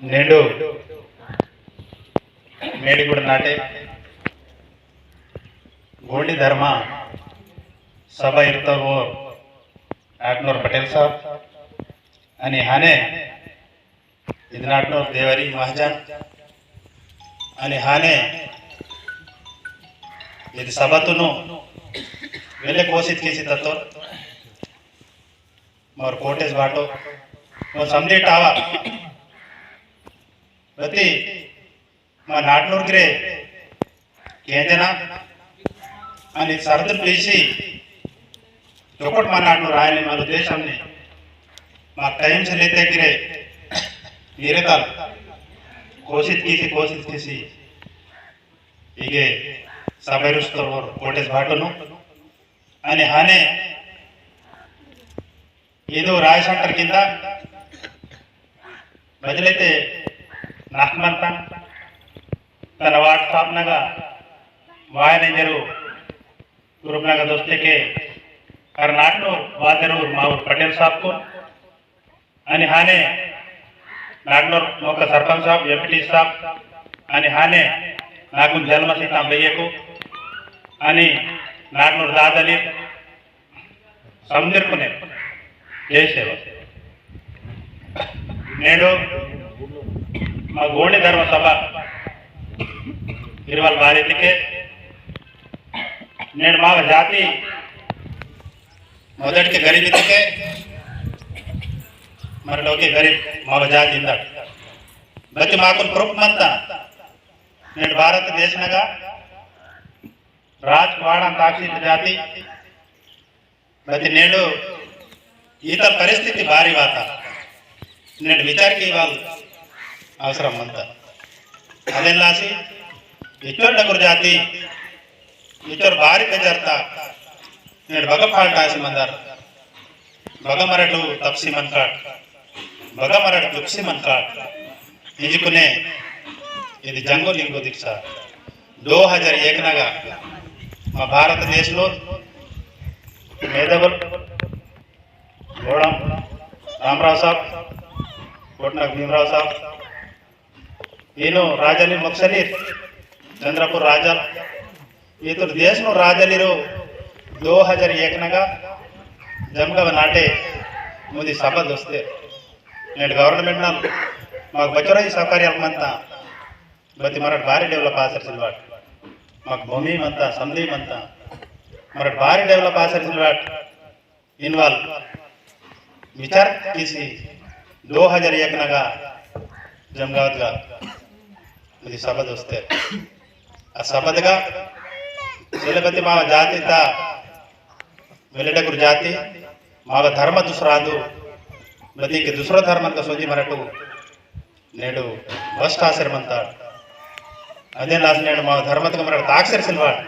నేడు మేడిగూడ నాటే ಗೋಂಡಿ ಧರ್ಮ સભા ઇરતવો આટનોર પટેલ સાહેબ અને હાને ઇદનાટનોર દેવારી મહાજન અને હાને ఇది సభతును వెళ్ళే కోసిత్ కేసి తత్వ మరి కోటేజ్ బాటో మరి సందేట్ ఆవా ప్రతి మా నాటూరుకి ఏదైనా అని సరదలు చేసి ఒకటి మా నాటూరు రాయని మన ఉద్దేశాన్ని మా టైం సరైన దగ్గరే ನೀರೇತಾರ ಕೋಶಿತ್ ಕೀಸಿ ಕೋಶಿತ್ ಕೀಸಿ. ಹೀಗೆ ಸಭೆರುಸ್ತರು ಅವರು ಕೋಟೆಸ್ ಭಾಟನು ಅನೆ ಹಾನೆ ಇದು ರಾಯಶಂಕರ್ಗಿಂತ ಬದಲೈತೆ కింద బదులైతే నాకమంత తన వాట్సాప్నగా వాయనంజరు గ్రూప్నగా దోస్తేకే కర్నాటక మా ఊరు పటేల్ సాబ్కు అని హానే నాగ్నూర్ ఒక సర్పంచ్ సాబ్ ఎంపీ సాబ్ అని హానే నాకు జన్మ సీతాం వెయ్యకు అని నాగ్నూర్ దాదలి సముద్రకునే చేసేవ నేడు మా గోండి ధర్మ సభ. ఇరువల్ భారతికే నేను మా జాతి మొదటికి గరీబితికే మరొకటి గరీబ్ మా జాతి ఇందాడు ప్రతి మాకు కృపమంతా. నేను భారతదేశనగా రాజ్ వాడ తాక్షిత జాతి ప్రతి నేడు ఈత పరిస్థితి భారీ వాత నేను విచారికి ఇవ్వాలి. అవసరం అంతా లాసి? ఇచ్చోర్ డగురు జాతి ఇచ్చోర్ భారీ గజర్తా నేడు బగ ఫాల్టాసి మందారు. బగ తప్సి మంత్రాడు బగ తుప్సి మంత్రాడు నిజుకునే ఇది జంగు లింగు దీక్ష. దో హజార్ ఏకనగా మా భారతదేశంలో మేధవులు గోడం రామరావు సాబ్ కోట్నాగ్ భీమరావు సాబ్ ಏನು ರಾಜನ ಮಕ್ಷನೀರ್ ಚಂದ್ರಪುರ ರಾಜ. ಇತರ ದೇಶ ರಾಜನೀರು ದೋ ಹಜಾರ ಏಕನಾಗ ಜಮಗವ ನಾಟೆ ಮುಂದಿ ಸಭಾ ದೋಸ್ತೆ. ನೆಟ್ಟು ಗವರ್ನಮೆಂಟ್ ನಾವು ಬಚ್ಚರ ಸಹಕಾರಿ ಅಂತ ಬತ್ತಿ ಮರ ಭಾರಿ ಡೆವಲಪ್ ಆಸರಿಸಿದ ಮಾಕ್ ಭೂಮಿ ಅಂತ ಸಂಧಿ ಅಂತ ಮರ ಭಾರಿ ಡೆವಲಪ್ ಆಸರಿಸಿದ ಇನ್ವಾಲ್ ವಿಚಾರ ಕೀಸಿ ದೋ ಹಜಾರ ಏಕನಾಗ ಜಮಗಾವತ್ಗ ఇది ಸಬದ್ వస్తే. ఆ ಸಬದ್ಗ ಜಲಗತಿ మావ జాతి వెల్లడగురు జాతి. మావ ధర్మ దుసరాదు. బతికి దుసర ధర్మంతో సోది మరటు నేడు భస్ట్ ఆశ్రమంత అదే రాసి నేడు మా ధర్మతకు మరటు తాక్షర సిల్వాడు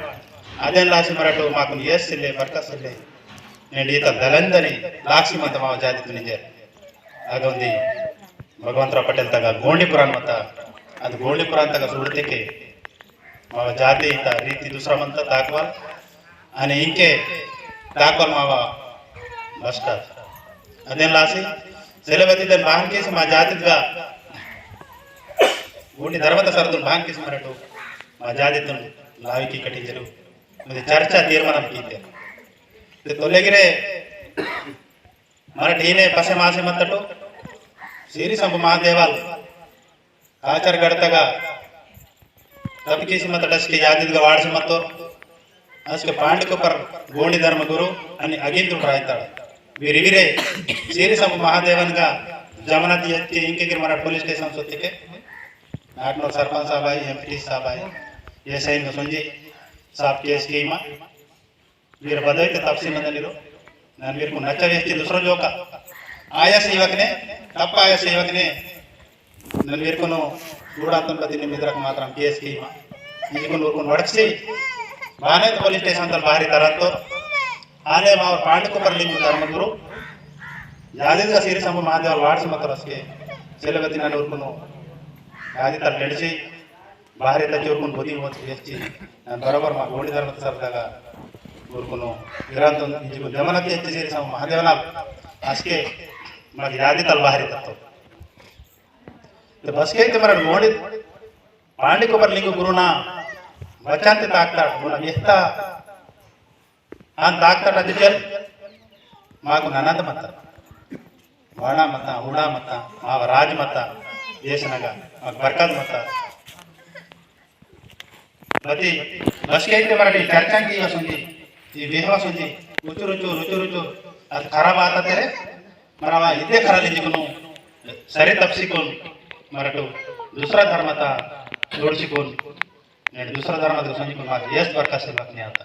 అదే రాసి మరటు మాకు ఏస్ సిల్లే బర్కస్ సిల్లే నేను ఈత దళందని లాక్షి మంత మావ జాతి నింజే అగొంది భగవంతరావు పటేల్ తగ్గ గోండిపురాన్ మత ಅದು ಗೋಳಿ ಪ್ರಾಂತಕ ಸುಡಲಿಕ್ಕೆ ಮಾವ ಜಾತಿ ಇಂತ ರೀತಿ ದುಸರಾ ಮಂತ ತಾಕವಾಲ್ અને ઇંકે ડાકોરમાં બસ્ટર અદેન લાસી સેલેવતી દન બાંકેસ માં જાતિદવા ઊંડી ધર્મત સરદુન બાંકેસ મરટુ માં જાતિદન લાવિકી કટિજેરુ મદે ચર્ચા તીર્માનમ કીતે તે તોલેગરે મરટ ઈને પસે માસે મતટુ શ્રી સંભ મહાદેવાલ ಸಂಪ ಮಹಾದೇವಾಲ್ ಆಚಾರ ಗಡ್ತಾಗ ತಪ್ಪಿಕೇಸಿ ಮತ್ತ ಡಸ್ಗೆ ಯಾದಿದ್ಗ ವಾಡಿಸಿ ಮತ್ತು ಅಸ್ಕೆ ಪಾಂಡಿಕೊಪ್ಪರ್ ಗೋಣಿ ಧರ್ಮ ಗುರು అని అగిందుడు రాయితాడు వీరివిరే సిరి సంప మహాదేవన్గా జమనతి ఎత్తి ఇంకెగిరి మన పోలీస్ స్టేషన్ సొత్తికే నాటిన సర్పంచ్ సాబాయి ఎంపీ సాబాయి ఎస్ఐ సుంజి సాబ్ కేసు కీమా మీరు ಬದೈತೆ ತಪ್ಸಿ ಬಂದಲ್ಲಿರು ನಾನು ವೀರ್ಕು ನಚ್ಚ ವೇಸ್ತಿ ದುಸರ ಜೋಕ ಆಯಾಸ ಇವಾಗನೆ ತಪ್ಪ ಆಯಾಸ ಇವಾಗನೆ ನನ್ನ ವೀರ್ಕೊನು ಗೂಡಾತನ ಬದಿ ನಿಮ್ಮ ಇದ್ರಾಗ ಮಾತ್ರ ಕೇಸ್ ಕೀಮ ಈಜ್ಕೊಂಡು ಊರ್ಕೊಂಡು ಹೊಡಕ್ಸಿ ಬಾನೆ ಪೊಲೀಸ್ ಸ್ಟೇಷನ್ ಅಂತ ಭಾರಿ ತರತ್ತು ಆನೆ ಮಾವ ಪಾಂಡಕು ಬರಲಿ ನಿಮ್ಮ ಧರ್ಮಗುರು ಯಾವ್ದಿದ್ದ ಸೀರಿ ಸಂಬ ಮಾದೇವ ವಾಡ್ಸಿ ಮತ್ತು ರಸ್ಗೆ ಚೆಲಗತಿ ನಾನು ಊರ್ಕೊಂಡು ಯಾವ್ದಿ ತರ ನಡೆಸಿ ಭಾರಿ ತಜ್ಜಿ ಊರ್ಕೊಂಡು ಬದಿ ಹೋಗಿ ಹೆಚ್ಚಿ ನಾನು ಬರೋಬರ್ ಮಾ ಗೋಣಿ ಧರ್ಮದ ಸರ್ದಾಗ ఊరుకును గ్రంథం గమనకి ఎత్తి చేరి మహాదేవన అసకే మాకు యాది తల బాహరి తత్వం तो ಬಸ್ಕೈತೆ ಮರ ನೋಡಿ ಪಾಂಡಿಕೊಬ್ಬರ್ಲಿಂಗ ಗುರುನ ಬಚಾಂತಿತ ಆಗ್ತಾಡ మనం ఎంత ಅಂತ ಆಗ್ತಾಡ ಅದಕ್ಕೆ మాకు నన్నద మత వాణ మత ఊడా మత మా రాజ్ మత దేశనగా మాకు బర్కత్ మత ప్రతి బస్కైతే మరి చర్చాంకి వస్తుంది ఈ విహవాస్ ఉంది రుచు రుచు రుచు రుచು అది ఖరాబ్ ಆತತೆ ಮರ ಇದೇ ಖರಾಲಿಂದಿಗೂ ಸರಿ ತಪ್ಪಿಸಿಕೊಂಡು ಮರಟು दुसरा धर्माचा जोडशिकून నేను दुसरा धर्माचा संजीकून माझे येस बरखास्त बातमी आता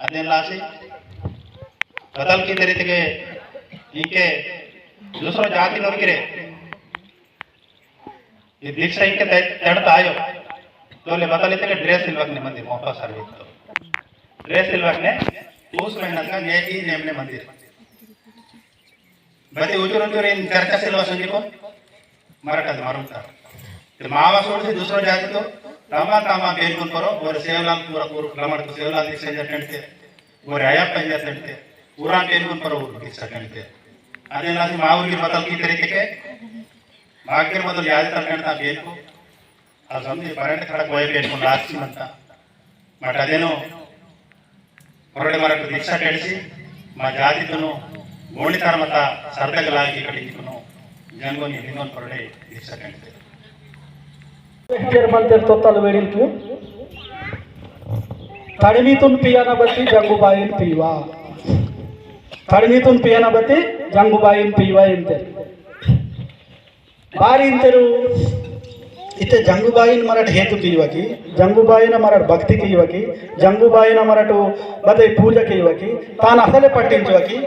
ಅದೇನಿಲ್ಲ ಆಸೆ ಬದಲ್ಕಿದ ರೀತಿಗೆ ಈಕೆ दुसरा ಜಾತಿ ನೋಡಿಕಿರೆ ಈ ದೀಕ್ಷಾ ಇಂಕೆ ತಡ್ತಾ ಆಯೋ ತೋಲೆ ಬದಲಿದ್ದಕ್ಕೆ ಡ್ರೆಸ್ ಇಲ್ವಾಗ್ನೆ ಮಂದಿ ಮೊಪ್ಪ ಸರ್ವಿ ಇತ್ತು ड्रेस सिलवाने उस मेहनत का ये ही नेमने मंदिर बते उचूर उचूर మరొక అది ఇది మావా చూడి దుసరో జాతితో తమ్మా పేరు పేర్కొనుకోరు ఓరి సేవలాలు కూర కూరు కలమడుకు సేవలాలు ఓరి అయ్యప్ప ఏం చేసినట్టే ఊరా పేర్కొనుకోరు ఊరు తీసేటంటే అదే లాంటి మా ఊరికి మతలు తీరికే మా గిరి మొదలు జాతీయ ఆ పేరుకు ఆ సమయం పరెంట కడ పోయే పేర్కొని రాసిందంతా మాట అదేనో మొరటి మరొక దీక్ష కలిసి మా జాతితోనూ మోడీ తరమత సరదగా లాగి ఇక్కడ ఇంటికున్నాం ಕಡಿತನು ಜಂಗೋನಿ ಹಿಂದೊಂದು ಹೊರಡೆ ದೀಕ್ಷಾ ಕೆಡಿಸಿ मंदिर तोतल वेळील तू तडमीतून पियाना बत्ती जंगूबाईन पिवा ತಡಿಮೀತುನ್ ಪಿಯನ ಬತ್ತಿ ಜಂಗುಬಾಯಿನ್ ಪಿವ ಇಂತೆರು ಬಾರಿ ಇಂತೆರು ಇತ್ತೆ ಜಂಗುಬಾಯಿನ ಮರಟ್ ಹೇತು ಕಿಯುವಕಿ ಜಂಗುಬಾಯಿನ ಮರಟ್ ಭಕ್ತಿ ಕಿಯುವಕಿ ಜಂಗುಬಾಯಿನ మరటు బదే పూజ కియువకి తాను అసలే పట్టించువకి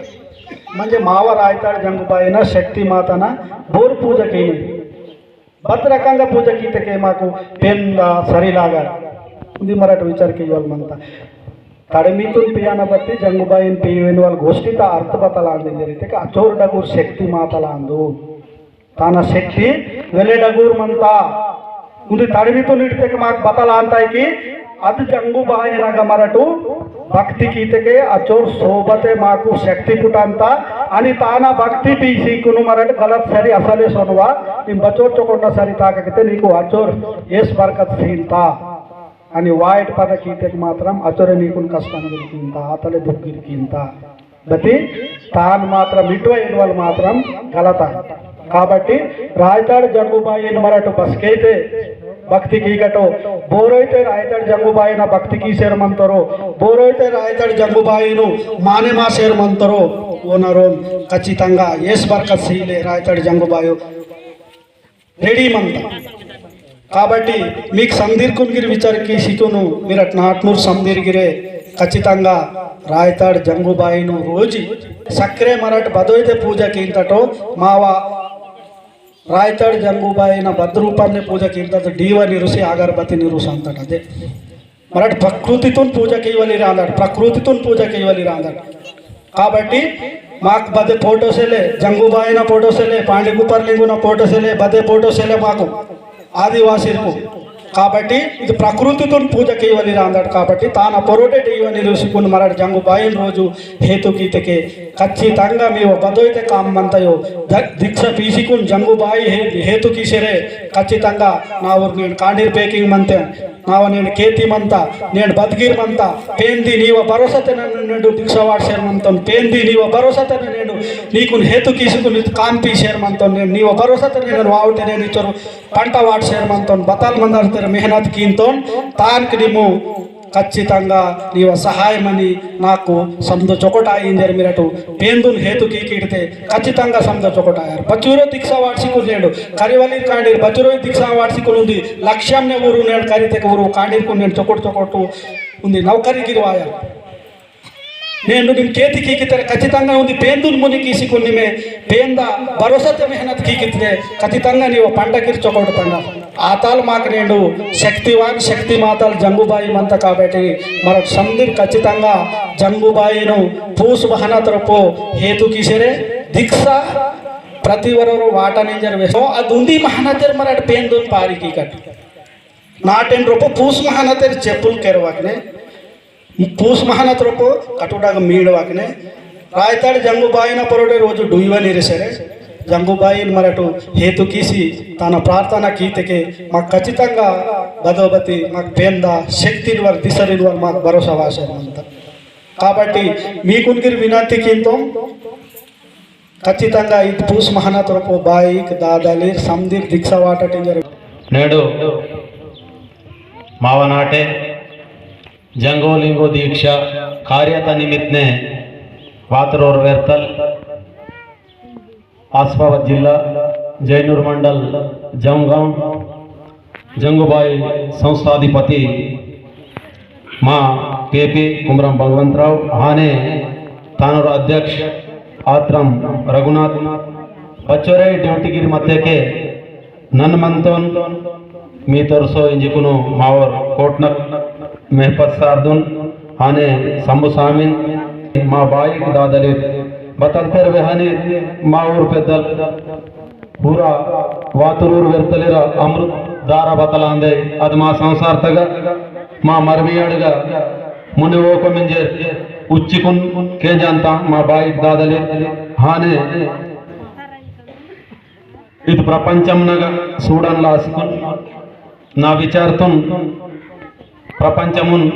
మంచి మావ रायताळ गंगूबाईनं శక్తి మాతన बोर पूजा భద్రకంగా भद्रकांग पूजा की ते माकू पेन सरी लागा ఇది మరొక విచారకి ఇవ్వాలమంతా తడిమితులు పియాన బట్టి జంగుబాయిన్ పియువైన వాళ్ళ ఘోషిత అర్థబతలాంది జరిగితే అచోరుడగూరు శక్తి మాతలాందు. తన శక్తి వెల్లెడగూరమంత ఉంది తడిమితో ఇడితే మాకు బతలాంతాయికి అది జంగుబాయి రగ మరటు భక్తి గీతకే అచోర్ శోభతే మాకు శక్తి పుటంతా అని తాన భక్తి పీసి కునుమరని గలత్ సరి అసలే సొనువా నేను బచోర్చకుండా సరి తాకగితే నీకు అచోర్ ఏ బర్కత్ సీంతా అని वाईट पद गीतेक मात्र अचोरे निघून कष्टाने गिरकिंता आतले दुःख గిరికింతా బతి తాను మాత్రం ఇటువ వాళ్ళు మాత్రం గలత కాబట్టి రాయతాడు జన్మబాయి మరటు బస్కైతే భక్తి ಈಗಟು ಬೋರೋಯ್ತೆ ರಾಯತಡ್ జంగుబాయిన ಭಕ್ತಿಗೆ ಸೇರ್ಮಂತರು ಬೋರೋಯ್ತೆ ರಾಯತಡ್ జంగుబాయిను ಮಾನೆಮಾ సేరమంతరో ఓనరు ఖచ్చితంగా ఏస్ బర్క సీలే రాయతడి జంగుబాయు. రెడీమంత కాబట్టి మీకు సందీర్కున్గిరి విచారికి సితును మీరు అట్ నాట్నూరు సందీర్గిరే ఖచ్చితంగా రాయతాడు జంగుబాయిను రోజు సక్రే మరట్ బదోయితే పూజకి ఇంతటో మావా రాయతాడు జంగుబాయిన భద్రూపాన్ని పూజకి ఇంతటో డీవ నిరుసి అగరబత్తి నిరుసు అంతట అదే మరట్ ప్రకృతితో పూజకి ఇవ్వాలి రాందాడు ప్రకృతితో పూజకి ఇవ్వాలి రాందాడు కాబట్టి మాకు బదే ఫోటోసేలే జంగుబాయిన ఫోటోసేలే పాండిగుపర్లింగున ఫోటోసేలే బదే ఫోటోసేలే మాకు ఆదివాసీలకు కాబట్టి ఇది ప్రకృతితో పూజకి ఇవ్వాలి రాందాడు కాబట్టి తాను పొరోటే ఇవ్వని చూసుకుని మరాడు జంగు బాయిన రోజు హేతు గీతకే ఖచ్చితంగా మీ బదోయితే కామంతయో దీక్ష పీసుకుని జంగు బాయి హేతు కీసరే ఖచ్చితంగా నా ఊరు నేను కాండీర్ పేకింగ్ మంతే ನಾವ నేను ಕೇತಿ ಮಂತ నేను బతికిర్ మంత పేంది నీవ భరోసతన నేను దీక్ష వాడ్సేర్మంతం పేంది నీవ భరోసతన నేను నీకు హేతు కీసుకుని కాంపి సేర్మంతం నేను నీవ భరోసతన నేను వావుటే నేను ఇచ్చరు పంట వాడ్సేర్మంతం బతాల్ మందారు మెహనత్ కీంతో తానికి నీము ఖచ్చితంగా నీవ సహాయమని నాకు సమ్ద చొకటాయిందని మీరటు. పేందున్ హేతుకి కీడితే ఖచ్చితంగా సమ్ద చొకటాయారు. బచ్చూరో దిక్షా వార్షికులు నేడు కరివలి కాండి బచ్చూరో దిక్షా వాట్సికులు ఉంది. లక్ష్యం ఊరు నేడు కరితెక ఊరు కాండీర్కు నేను చొకటు చొకటు ఉంది. నౌకరి గిరివాయారు. నేను నిమ్ కేతి కీకితే ఖచ్చితంగా ఉంది. పేందున్ ముని కీసికుని మే పేంద భరోసా మెహనత్ కీకితే ఖచ్చితంగా నీవు పంట కిర్చొకటి పండాలి. ఆతాలు మాకు నేను శక్తివాన్ శక్తి మాతలు జంగుబాయి మంత కాబట్టి మరొక సందీప్ ఖచ్చితంగా జంగుబాయిను పూసుబహన తరపు హేతు కిసరే దీక్ష వాట వాటనేంజర్ వేసో అది ఉంది మహానతర్ మరి అటు పేందు పారికి కట్టి. నాటెన్ రూపు పూసు మహానతర్ చెప్పులు కెరవాకనే. పూసు మహానత రూపు కట్టుడాక మీడవాకనే. రాయతాడు జంగుబాయిన పొరడే రోజు డుయ్వని సరే ನೀರಿಸರೆ జంగుబాయిని మరటు హేతు కీసి తన ప్రార్థన కీతకే మాకు ఖచ్చితంగా గదోబతి మాకు పేంద శక్తినివర్ దిశనివర్ మాకు భరోసా వాసంత కాబట్టి మీకునికి వినంతి కింద ఖచ్చితంగా ఇది పూస్ మహానతరపు బాయిక్ దాదాలి సందీర్ దిక్సవాట టింజర్ నేడు ಮಾವನಾಟೆ ಜಂಗೋಲಿಂಗು ದೀಕ್ಷಾ ಕಾರ್ಯತ ನಿಮಿತ್ನೆ ವಾತರೋರ್ ವೇರ್ತಲ್ ఆసిఫాబాద్ జిల్లా జైనూర్ మండల్ జంగాం జంగుబాయి సంస్థాధిపతి మా కేపీ కుమరం భగవంతరావు ఆనే తానూరు అధ్యక్ష ఆత్రం రఘునాథ్ ಪಚ್ಚೋರೆ ಡ್ಯೂಟಿಗಿರಿ ಮಧ್ಯಕ್ಕೆ ನನ್ನ ಮಂತೋನ್ ಮೀ ತೋರಿಸೋ ಇಂಜಿಕುನು ಮಾವರ್ ಕೋಟ್ನಕ್ ಮೆಹಪತ್ ಸಾರ್ದುನ್ ಆನೆ ಸಂಬು ಸಾಮಿನ್ ಮಾ ಬಾಯಿ ದಾದಲಿ బతల్తర్ వెహని మా ఊరు పెద్దలు. పూర వాతురూరు వెర్తలేర అమృత్ దార బతలాందే. అది మా సంసార్థగా మా మరమియాడుగా. ముని ఓకమింజే ఉచ్చికున్ కేజంతా మా బాయి దాదలే. హానే ఇది ప్రపంచంనగా చూడన్ ఆసుకున్ నా విచారతం ప్రపంచమున్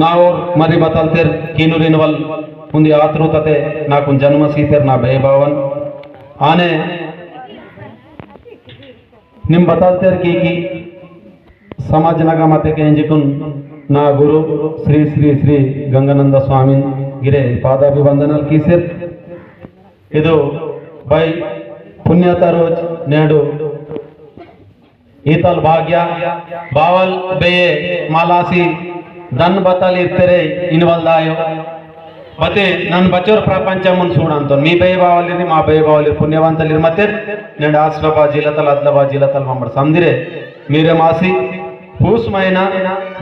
నా ఓ మరి బతల్తేర్ కీనురిన్ వాళ్ళు ఉంది ఆతృతతే నాకు జన్మ సీతర్ నా భయభావన్ ఆనే ನಿಮ್ ಬತಾಲ್ತೇರ್ ಕಿ ಕಿ ಸಮಾಜನಗ ಮತ್ತೆ ಕೆಂಜಿಕುನ್ ನಾ ಗುರು ಶ್ರೀ ಶ್ರೀ ಶ್ರೀ ಗಂಗಾನಂದ ಸ್ವಾಮಿ ಗಿರೆ ಪಾದಾಭಿವಂದನಲ್ ಕೀಸಿರ್ ಇದು ಬೈ ಪುಣ್ಯತ ರೋಜ್ నేడు ಈತಲ್ ಭಾಗ್ಯ ಬಾವಲ್ ಬೇಯೆ ಮಾಲಾಸಿ ದನ್ ಬತಲ್ ಇರ್ತೆರೆ ಇನ್ವಲ್ದಾಯೋ ಮತ್ತೆ ನಾನು ಬಚೋರ್ ಪ್ರಪಂಚ ಮುನ್ಸೂಡ ಅಂತ ನೀ ಬೈ ಬಾವಲ್ಲಿ ಮಾ ಬೈ ಬಾವಲ್ಲಿ ಪುಣ್ಯವಂತಲ್ಲಿ ಮತ್ತೆ ನಂಡ ಆಸ್ಬಾ ಜಿಲತಲ್, ಅದ್ಲಬಾ ಜಿಲತಲ್ ಮಾಡ್ ಸಂದಿರೆ, ಮೀರೆ ಮಾಸಿ ಪೂಸ್ ಮೈನ,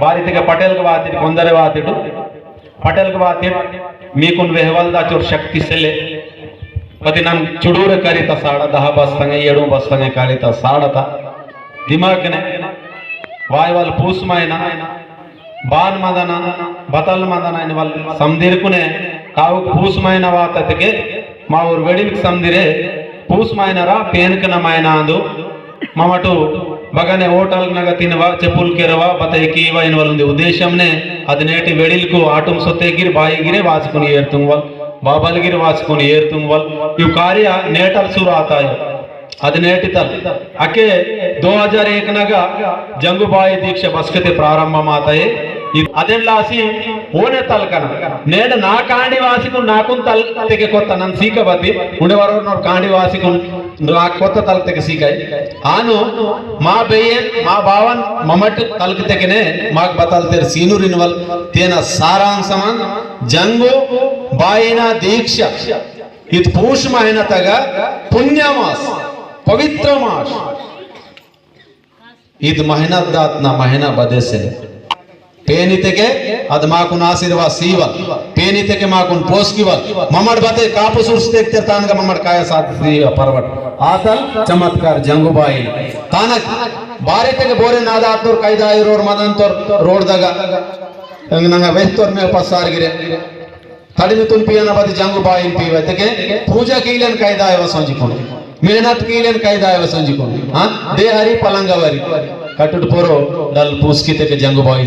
ಬಾರಿತಿಗೆ ಪಟೇಲ್ ಬಾತಿಟ್ಟು ಕೊಂದರೆ ಬಾತಿಟ್ಟು ಪಟೇಲ್ ಬಾತಿ ಮೀ ಕುನ್ ವೆಹವಲ್ ದಾಚೋರ್ ಶಕ್ತಿ ಸೆಲೆ ಮತ್ತೆ ನನ್ ಚುಡೂರ ಕಾಲಿತ ಸಾಡ ದಹ ಬಸ್ ತಂಗೆ ಏಡು ಬಸ್ ತಂಗೆ ಕಾಲಿತ ಸಾಡತ ದಿಮಾಕ್ ವಾಯ್ವಾಲ್ ಪೂಸ್ బాన్ మదన బతల్ మదన అని వాళ్ళు సందిరుకునే కావు పూసుమైన వాతతికి మా ఊరు వెడికి సందిరే పూసుమైనరా పేనుకనమైన అందు మమటు బగనే హోటల్ నగ తినవా చెప్పులు కెరవా బతైకి అయిన వాళ్ళు ఉంది ఉద్దేశంనే అది నేటి వెడిలకు ఆటం సొత్తెగిరి బాయిగిరి వాసుకుని ఏరుతుంగ్ వాళ్ళు బాబల్గిరి వాసుకుని ఏరుతుంగ్ వాళ్ళు ఇవి కార్య నేటల్ సురు ఆతాయి ಅದು ನೇಟಿತಲ್ ಅಕೆ ದೋ ಹಜಾರ್ ಏಕನಾಗ ಜಂಗುಬಾಯಿ ದೀಕ್ಷೆ ಬಸ್ಕತೆ ಪ್ರಾರಂಭ ಮಾತಾಯಿ ಅದೆಲ್ಲಾಸಿ ಓಣೆ ತಲ್ಕನ. ನೇಡ ನಾ ಕಾಂಡಿ ವಾಸಿಕೊಂಡು ನಾಕುನ್ ತಲ್ ತೆಗೆ ಕೊತ್ತ ನನ್ ಸೀಕ ಬತ್ತಿ. ಉಂಡೆವರ ಕಾಂಡಿ ವಾಸಿಕೊಂಡು ನಾ ಕೊತ್ತ ತಲ್ ತೆಗೆ ಸೀಕಾಯ್ ಆನು ಮಾ ಬೇಯನ್, ಮಾ ಬಾವನ್ ಮಮಟ್ ತಲ್ಕ ತೆಗೆನೆ ಮಾಕ್ ಬತಾಲ್ತೇರ್ ಸೀನು ರಿನ್ವಲ್ ತೇನ ಸಾರಾಂಶಮನ್ ಜಂಗು, ಬಾಯಿನ ದೀಕ್ಷ. ಇದು ಪೂಷ ಮಾಹಿನ ತಗ, ಪುಣ್ಯ ಮಾಸ, ಪವಿತ್ರ ಮಾಸ. ಇದು ಮಹಿನದ್ದಾತ್ನ ಮಹಿನ ಬದಸೆ. पेनीतेके अदमाकुन आशीर्वाद सीवा पेनीतेके माकुन पोषकीवा ममर बाते कापुसुर्ष देखते तान का ममर काया साथ सीवा परवट आता चमत्कार जंगुबाई। तानक बारे ते के बोरे नादा आतुर कायदा ये रोड मदन तोर रोड दगा। अंग नंगा वेस्टोर में उपस्थार गिरे। थड़ी में तुम पिया ना बाते जंगुबाई इन पीवा। ते के पूजा कीलन कायदा ये वसंजी कोन मेहनत कीलन कायदा ये वसंजी कोन हाँ? देहरी पलंगा वरी కట్టుడు ಕಟ್ಟುಡು ಪೋರೋ ನಲ್ జంగు ಜಂಗು ಬಾಯಿ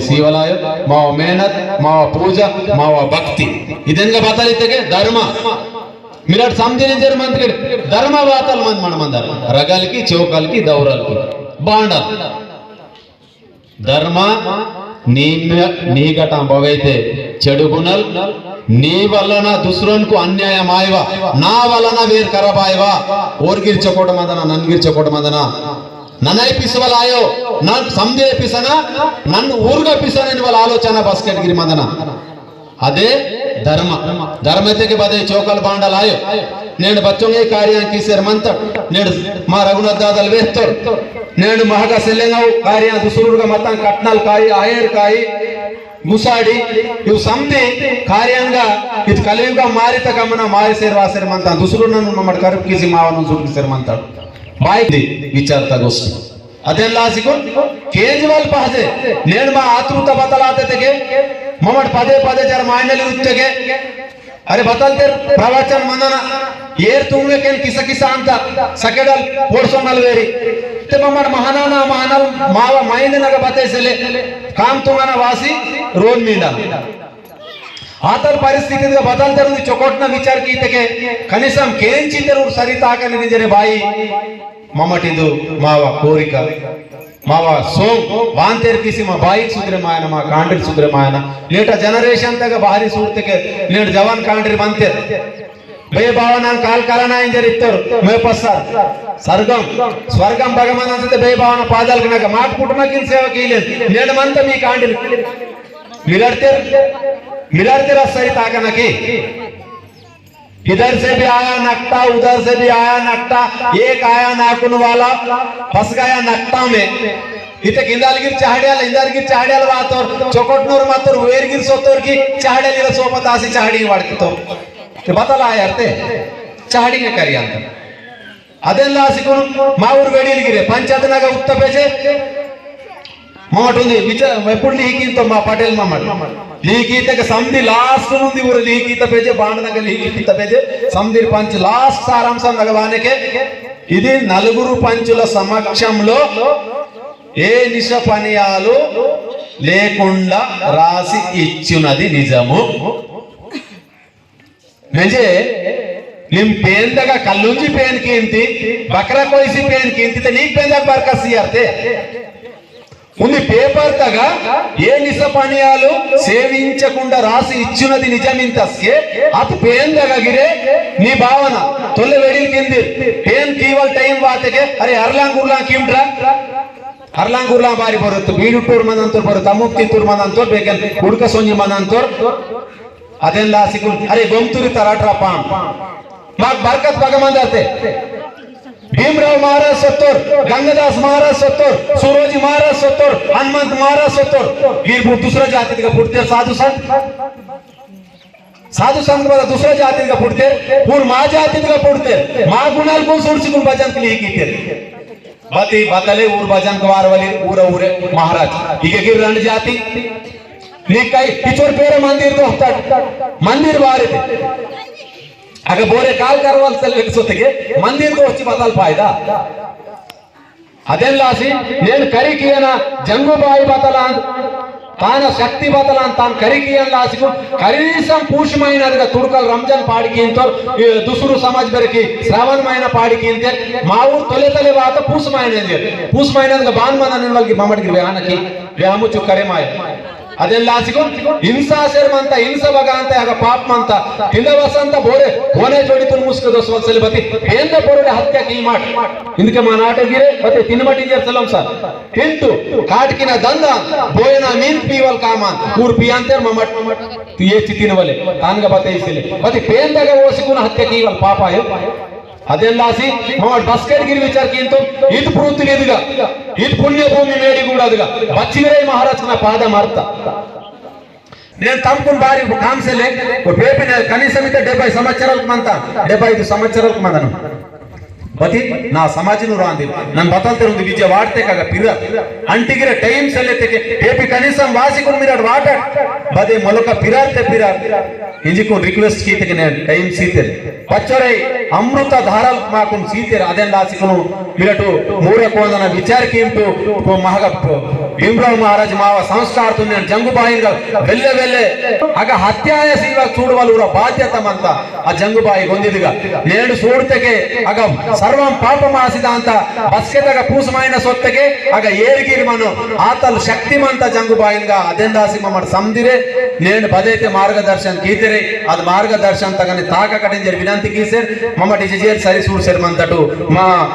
మా మేనత్ మా పూజ మా భక్తి. ఇదేంగా ಇದೆಂಗ ధర్మ. మీరు అటు సంధించారు మంత్రి ధర్మ వాతలు మంది మనం అందరం రగాలకి చౌకాలకి దౌరాలకి. బాండ ధర్మ నీ నీ ఘట బొగైతే చెడు గుణల్. నీ వలన దుసరోన్కు అన్యాయం ఆయవా. నా వలన వేరు ఖరాబ్ ఆయవా. ఓరిగిరిచకోవటం అదనా నన్గిరిచకోవటం అదనా? ನನಪಿಸುವಲಾಯೋ ನಾನು ಸಂದೇಪಿಸನ ನನ್ನ ಊರ್ಗಪಿಸನ ಎನ್ನುವ ಆಲೋಚನ ಬಾಸ್ಕೆಟ್ಗಿರಿ ಮಂದನ ಅದೇ ಧರ್ಮ ಧರ್ಮತೆಗೆ ಬದೇ ಚೌಕಲ್ ಬಾಂಡಲಾಯೋ నేను బచ్చంగే కార్యానికి శర్మంతడు నేను మా రఘునాథ్ దాదాలు వేస్తాడు నేను మహగా సెల్లెంగవు కార్యా దుసురుడుగా మొత్తం కట్నాలు కాయి ఆయరు కాయి ముసాడి ఇవి సంతి కార్యంగా ఇది కలియుగా మారిత గమన మారిసేరు వాసేరు మంతా దుసురుడు నన్ను మమ్మల్ని కరుపుకీసి మావను చూపిసేరు మంతాడు ಮಾಹಿತಿ ವಿಚಾರ ತಗೋಸ್ತು ಅದೆಲ್ಲ ಸಿಕ್ಕು ಕೇಜ್ರಿವಾಲ್ ಪಾಸೆ ನೇಣು ಮಾ ಆತೃತ ಬದಲಾದತೆಗೆ ಮೊಮ್ಮಡ್ ಪದೇ ಪದೇ ಜರ ಮಾಂಡಲಿ ಉತ್ತೆಗೆ ಅರೆ ಬದಲ್ತೆ ಪ್ರವಚನ ಮಂದನ ಏರ್ ತುಂಗ್ವೆ ಕೇನ್ ಕಿಸ ಕಿಸ ಅಂತ ಸಕೆಡಲ್ ಓಡ್ಸೋಮಲ್ ವೇರಿ ಮೊಮ್ಮಡ ಮಹಾನಾನ ಮಹಾನಲ್ ಮಾವ ಮೈಂದಿನಾಗ ಬತೈಸಲೆ ಕಾಮ್ ತುಂಗನ ವಾಸಿ ರೋಡ್ ಮೀಂದ ಆತಲ್ ಪರಿಸ್ಥಿತಿಗೆ ಬದಲ್ತಿರೋದು ಚೊಕೊಟ್ನ ವಿಚಾರ ಕೀತೆಗೆ ಕನಿಸಂ ಕೇಂಚಿತರು ಸರಿತ ಹಾಕಲಿ ನಿಜರೆ ಬಾಯಿ ಮಮ್ಮಟಿದು ಮಾವ ಕೋರಿಕ ಮಾವ ಸೋಂಗ್ ಬಾಂತೇರ್ ಕಿಸಿ మా బాయికి సుద్రే మాయన మా కాండ్రికి సుద్రే మాయన నేట జనరేషన్ తగ భారీ సూర్తికి నేడు జవాన్ కాండ్రి మంతేర్ బే భావన కాల్ కాలన ఏం జరిస్తారు మేపస్తారు స్వర్గం స్వర్గం భగవాన్ అంతే బే భావన పాదాలకు నాకు మాట కుటుంబకి సేవ కీలేదు నేడు మంత మీ కాండ్రి मिलड़ते मिलड़ते सही ताकना की इधर से भी आया नकटा उधर से भी आया नकटा एक आया नाकुन वाला फंस गया नकटा में इथे गिंदालगिर चाहड्याल इंदालगिर चाहड्याल वातोर चोकोटनूर मातोर वेरगिर सोतोर की चाहड्याल इला सोबत आसी चाहडी वाडतो ते बताला यार ते चाहडीने करी ಅಂತ ಅದೆಲ್ಲ ಸಿಕ್ಕು ಮಾವೂರು ವೇಡಿಲಿಗಿರೆ ಪಂಚಾಯತ್ನಾಗ ಉತ್ತಪೇಸೆ మామట్ ఉంది విచ ఎప్పుడు లీకీతో మా పటేల్ మామట్ లీకీతకి సంధి లాస్ట్ నుండి ఊరు లీకీత పేజే బాండనగ లీకీత పేజే సంధి పంచ్ లాస్ట్ సారాంశం నగవానికే ఇది నలుగురు పంచుల సమక్షంలో ఏ నిష పనియాలు లేకుండా రాసి ఇచ్చున్నది నిజము నిజే ನಿಮ್ ಪೇನ್ದಾಗ ಕಲ್ಲುಂಜಿ ಪೇನ್ ಕಿಂತಿ ಬಕ್ರ ಕೊಯ್ಸಿ ಪೇನ್ ಕಿಂತಿ ನೀಕ್ ಪೇನ್ದಾಗ ಬರ್ಕಸಿ ಅರ್ತೆ ఉంది పేపర్ తగా ఏ నిసపణ్యాలు సేవించకుండా రాసి ఇచ్చినది నిజమింత అతి పేన్ తగగిరే నీ భావన. తొల్ల వెడి కింది పేన్ కీవల్ టైం వాతకే అరే అర్లాంగ్ ఉర్లాంగ్ కీమ్ట్రా? అర్లాంగ్ ఉర్లాంగ్ బారి బరుత్తు బీడుట్టూరు మనంతో బరు తమ్ముక్ తిత్తూరు మనంతో బేకన్. ఉడక సోన్య మనంతో అదేం లాసి అరే గొంతురి తరాట్రా పాం మాకు బర్కత్ పగమందతే भीमराव महाराज सत्तर, गंगादास महाराज सत्तर, सुरोजी महाराज सत्तर, हनुमंत महाराज सत्तर वीरभूर दुसऱ्या जाति का फुटते? साधु संत? साधु संत बघा, दुसऱ्या जाति का फुटते? पूर माझ्या जातीत का मा गुणाल को सोड गुण भजन केली एक इथे बती, बतले ऊर भजन कवारवाले ऊर ऊर, महाराज. ये गिर रण जाति? नी काही किचोर पेरे मंदिर तो मंदिर बारे अगं बोरे काल करवाल चलवे ಸೊತ್ತಿಗೆ ಮಂದಿರ್ಗೆ వచ్చి ಬದಲ್ ಫಾಯ್ದಾ ಅದೆಲ್ಲ ಆಸಿ నేను ಕರಿಕಿಯನ ಜಂಗುಬಾಯಿ ಬದಲ తాన శక్తి బతల తాను కరికియన్ లాసికు కనీసం పూషమైనదిగా తుడుకలు రంజాన్ పాడికి ఇంతో దుసురు సమాజ్ బరికి శ్రవణమైన పాడికి ఇంతే మా ఊరు తొలి తొలి వాత పూసమైనది పూసమైనదిగా బాన్మన వాళ్ళకి మమ్మడికి వ్యానకి వ్యాముచు కరేమాయ ಅದೆಲ್ಲ ಸಿಗೋ ಹಿಂಸಾ ಶರ್ಮ ಅಂತ ಹಿಂಸಭಗ ಅಂತ, ಆಗ ಪಾಪ ಅಂತ ಹಿಂದ ಅಂತ ಬೋರೆ, ಕೋನೆ ಜೋಡಿ ತುನ್ ಸ್ವಲ್ಪ ಸಲ ಬತ್ತಿ ಎಂತ ಬೋರೆ ಹತ್ಯೆ ಕೀ ಮಾಡ್. ಹಿಂದಕ್ಕೆ ಮಾ ನಾಟಗಿರೆ ಮತ್ತೆ ತಿನ್ಮಟ್ಟಿದ್ದೀರ ಸಲಂ ಸರ್. ಹಿಂಟು ಕಾಟಕಿನ ದಂದ ಬೋಯನ ಮೀನ್ ಪೀವಲ್ ಕಾಮ ಕೂರ್ ಪಿ ಅಂತ ಮಮಟ್ ಮಮಟ್ ಏ ಚಿತ್ತಿನ ಒಲೆ ತಾನ್ಗ ಬತ್ತೈಸಿಲಿ ಮತ್ತೆ ಪೇಂದಾಗ ಓಸಿಗೂ ಹತ್ಯೆ ಕೀವಲ್ ಪಾಪ ಬಸ್ಕೆಟ್ ಗಿರಿ ವಿಚಾರ ಕಿಂತು ಇದು ಪೃಥ್ವಿ ಎದುಗ ಇದು ಪುಣ್ಯ ಭೂಮಿ ಮೇಡಿ ಕೂಡ ಅದುಗ ಬಚ್ಚಿವರೇ ಮಹಾರಾಜನ ಪಾದ ಮಾರ್ತ నేను తమ్ముకుని భారీ కాంసలే పేపిన కనీసం అయితే డెబ్బై సంవత్సరాలకు మంత డెబ్బై ఐదు సంవత్సరాలకు మందను ಬತಿ ನಾ ಸಮಾಜನು ರಾಂದಿ ನನ್ ಬತಲ್ತಿರುಂದು ವಿಜಯ ವಾಡ್ತೆ ಕಾಗ ಪಿರ ಅಂಟಿಗಿರ ಟೈಮ್ ಸೆಲ್ಲೆತೆಗೆ ಏಪಿ ಕನೀಸಂ ವಾಸಿಕೊಂಡು ಮಿರಾಡ್ ವಾಟ ಬದೆ ಮೊಲಕ ಪಿರಾರ್ತೆ ಪಿರಾರ್ ಇಂಜಿಕು ರಿಕ್ವೆಸ್ಟ್ ಕೀತೆಗೆ ನೆ ಟೈಮ್ ಸೀತೆರ್ ಪಚ್ಚರೈ ಅಮೃತ ಧಾರಲ್ ಮಾಕುನ್ ಸೀತೆರ್ ಅದೆಲ್ಲ ಆಸಿಕನು ಮಿರಟು ಮೂರ ಕೋದನ ವಿಚಾರ ಕೇಂಟು ಮಹಗ భీమరావు మహారాజ్ మావ సంస్కారతుంది అని జంగుబాయిగా వెళ్ళే వెళ్ళే. అక్కడ హత్యాయ సీమ చూడవల్ బాధ్యత అంతా ఆ జంగుబాయి పొందిదిగా నేను చూడితే అగ సర్వం పాపమాసిద అంత బస్కెత పూసమైన సొత్తకే అగ ఏరికిరి మనం ఆతలు శక్తిమంత జంగుబాయిగా అదే దాసి మమ్మల్ని సందిరే. నేను పదైతే మార్గదర్శనం కీతిరే అది మార్గదర్శనం తగని తాకకటించారు వినంతి కీసారు. మమ్మటి సరి చూసారు మంతటు మా